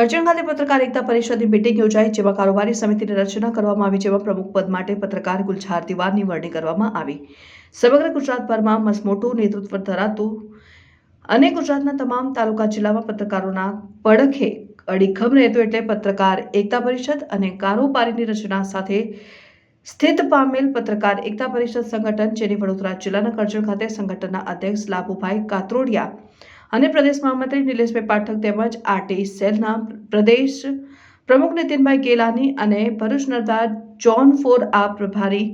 કરજણ ખાતે પત્રકાર એકતા પરિષદની મિટિંગ યોજાઈ, જેમાં કારોબારી સમિતિની રચના કરવામાં આવી, જેમાં પ્રમુખ પદ માટે પત્રકાર ગુલઝાર દિવારની વરણી કરવામાં આવી. સમગ્ર ગુજરાતભરમાં મસમોટું નેતૃત્વ ધરાતું અને ગુજરાતના તમામ તાલુકા જિલ્લામાં પત્રકારોના પડખે અડીખમ રહેતું એટલે પત્રકાર એકતા પરિષદ અને કારોબારીની રચના સાથે સ્થિત પામેલ પત્રકાર એકતા પરિષદ સંગઠન, જેની વડોદરા જિલ્લાના કરજણ ખાતે સંગઠનના અધ્યક્ષ લાભુભાઈ કાત્રોડિયા અને પ્રદેશ મહામંત્રી નિલેશભાઈ પાઠક તેમજ આરટી સેલના પ્રદેશ પ્રમુખ નીતિનભાઈ ગેલાની અને ભરૂચ નર્મદા જોન ફોર આ પ્રભારી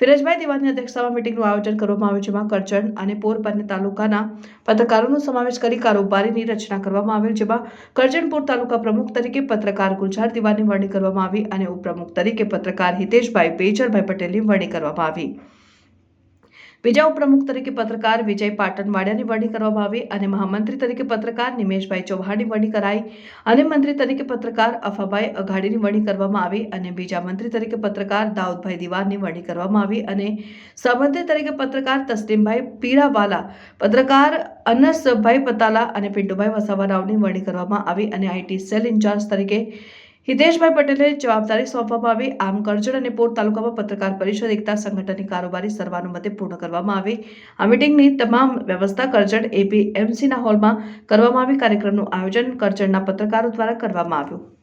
ફિરોજભાઈ દિવાની અધ્યક્ષતામાં મિટિંગનું આયોજન કરવામાં આવ્યું, જેમાં કરજણ અને પોરબંદર તાલુકાના પત્રકારોનો સમાવેશ કરી કારોબારીની રચના કરવામાં આવેલ, જેમાં કરજણપુર તાલુકા પ્રમુખ તરીકે પત્રકાર ગુલઝાર દિવાની વરણી કરવામાં આવી અને ઉપપ્રમુખ તરીકે પત્રકાર હિતેશભાઈ પેજરભાઈ પટેલની વરણી કરવામાં આવી. બીજા ઉપપ્રમુખ તરીકે પત્રકાર વિજય પાટણવાડિયાની વરણી કરવામાં આવી અને મહામંત્રી તરીકે પત્રકાર નિમેશભાઈ ચૌહાણની વરણી કરાઈ અને મંત્રી તરીકે પત્રકાર અફાભાઈ અઘાડીની વરણી કરવામાં આવી અને બીજા મંત્રી તરીકે પત્રકાર દાઉદભાઈ દિવાનની વરણી કરવામાં આવી અને સહમંત્રી તરીકે પત્રકાર તસ્લીમભાઈ પીરાવાલા પત્રકાર અનસભાઈ પતાલા અને પિન્ટુભાઈ વસાવારાવની વરણી કરવામાં આવી અને આઈટી સેલ ઇન્ચાર્જ તરીકે હિતેશભાઈ પટેલને જવાબદારી સોંપવામાં આવી. આમ કરજણ અને પોર તાલુકામાં પત્રકાર પરિષદ, એકતા સંગઠનની કારોબારી સર્વાનુમતે પૂર્ણ કરવામાં આવી. આ મિટિંગની તમામ વ્યવસ્થા કરજણ એપીએમસીના હોલમાં કરવામાં આવી. કાર્યક્રમનું આયોજન કરજણના પત્રકારો દ્વારા કરવામાં આવ્યું.